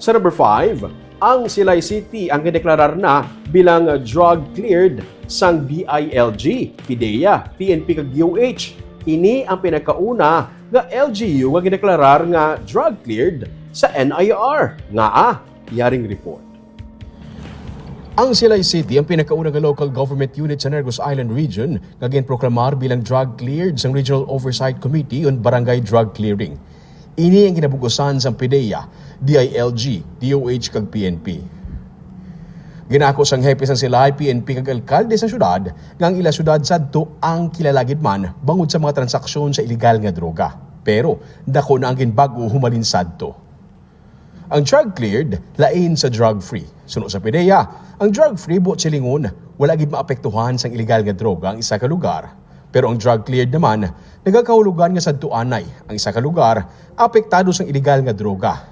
Sa number 5, ang Silay City ang gideklarar na bilang drug-cleared sang DILG, PIDEA, PNP kag DOH. Ini ang pinakauna nga LGU nga gideklarar nga drug-cleared sa NIR. Nga ah, yaring report. Ang Silay City ang pinakaunang local government unit sa Negros Island Region nga ginproklamar bilang drug cleared sa Regional Oversight Committee on Barangay Drug Clearing. Ini ang kinabukusan sa PIDEA, DILG, DOH kag PNP. Ginako sang hepe sang silay PNP kag alkalde sa syudad nga ila syudad sadto ang kilalagid man bangod sa mga transaksyon sa ilegal nga droga. Pero dako na ang ginbago humalin sadto. Ang drug cleared, lain sa drug free. Suno sa PIDEA, ang drug free buot silingon, wala gid maapektuhan sang illegal nga droga ang isa ka lugar. Pero ang drug cleared naman, nagakahulugan nga sadto anay ang isa ka lugar apektado sang illegal nga droga.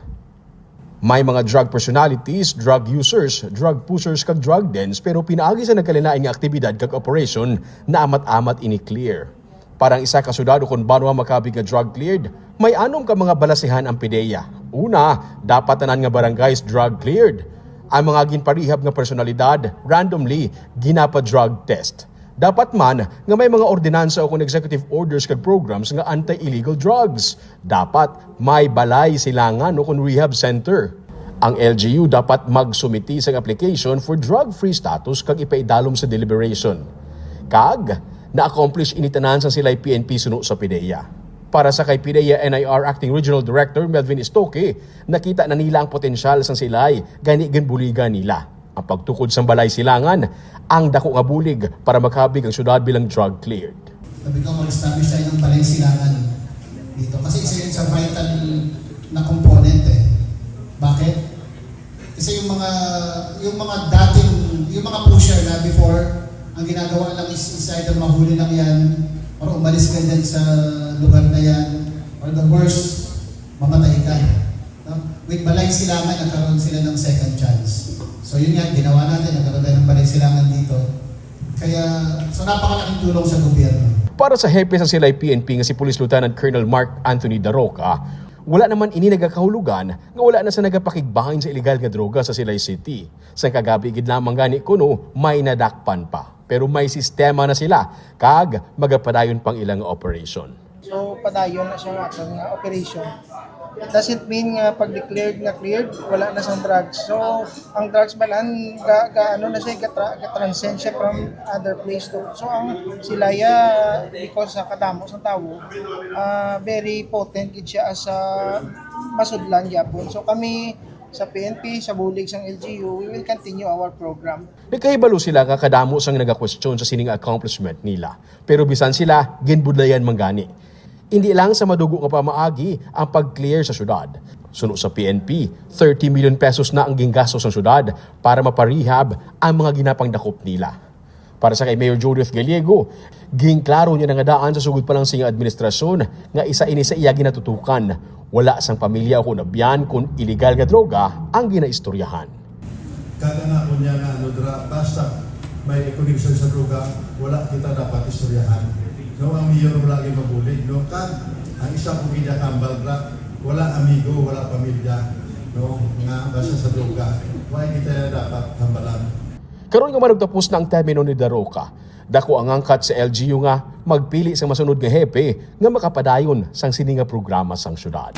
May mga drug personalities, drug users, drug pushers kag drug dens pero pinaagi sa nagkalinain nga aktibidad kag operation na amat-amat ini clear. Parang isa ka sudado kung bano nga makabig nga drug cleared, may anom ka mga balasihan ang PIDEA. Una, dapat tanan nga barangays drug cleared. Ang mga ginparihab nga personalidad, randomly, ginapa drug test. Dapat man nga may mga ordinansa o kung executive orders kag programs nga anti-illegal drugs. Dapat may balay silangan o kung rehab center. Ang LGU dapat magsumiti sa application for drug-free status kag ipaidalom sa deliberation. Kag, na-accomplish initanan sa sila'y PNP suno sa PIDEA. Para sa kay PIDEA NIR Acting Regional Director Melvin Istoke, nakita na nila ang potensyal sang silay, gani buligan nila. Ang pagtukod sa balay silangan, ang dako nga bulig para makabig ang syudad bilang drug cleared. Sabi ko, mag-establish tayo ng palensilangan dito. Kasi isa yun sa vital na component eh. Bakit? Kasi yung mga yung mga dating, yung mga pusher na before, ang ginagawa lang is, is either mahuli lang yan, or umalis ka din sa lugar na yan, or the worst, mamatay ka. No? With balay silangan, nagkaroon sila ng second chance. So yun yan, ginawa natin, nagkaroon tayo ng balay silangan dito. Kaya, so napakalaking tulong sa gobyerno. Para sa hepe sa sila'y PNP nga si Police Lieutenant Colonel Mark Anthony Daroca, wala naman ini nagakahulugan nga wala na sa nagapakigbahin sa illegal nga droga sa Silay City. Sa kagabi gid lamang gani kuno may nadakpan pa. Pero may sistema na sila kag magapadayon pang ilang operation. So, padayon na siya nga nga operation. Doesn't mean nga pag declared nga cleared, wala na sang drugs. So, ang drugs balan, ga, ga ano na siya, ga, ga transcend siya from other place to. So, ang silaya, because sa kadamo sa tao, ah, very potent gid siya as a masudlan yapon. So, kami sa PNP, sa bulig sang LGU, we will continue our program. Nagkahibalo sila nga kadamo sang naga-question sa sining accomplishment nila. Pero bisan sila, ginbudlayan manggani. Hindi lang sa madugo nga pamaagi ang pag-clear sa syudad. Suno sa PNP, 30 million pesos na ang gingastos sa syudad para maparehab ang mga ginapang dakop nila. Para sa kay Mayor Judith Gallego, ginklaro niya nga daan sa sugod pa lang siyang administrasyon nga isa ini sa iya ginatutukan. Wala sang pamilya o nabiyan kung illegal nga droga ang ginaistoryahan. kada nga ko niya nga basta may connection sa droga wala kita dapat istoryahan no ang mayor gyud mabulig no kag ang isa ko gida kambal dra wala amigo wala pamilya no nga basta sa droga. Why kita dapat hambalan Karon nga manugtapos na ang termino ni Daroca, dako ang angkat sa LGU nga magpili sa masunod nga hepe nga makapadayon sang sininga programa sang syudad.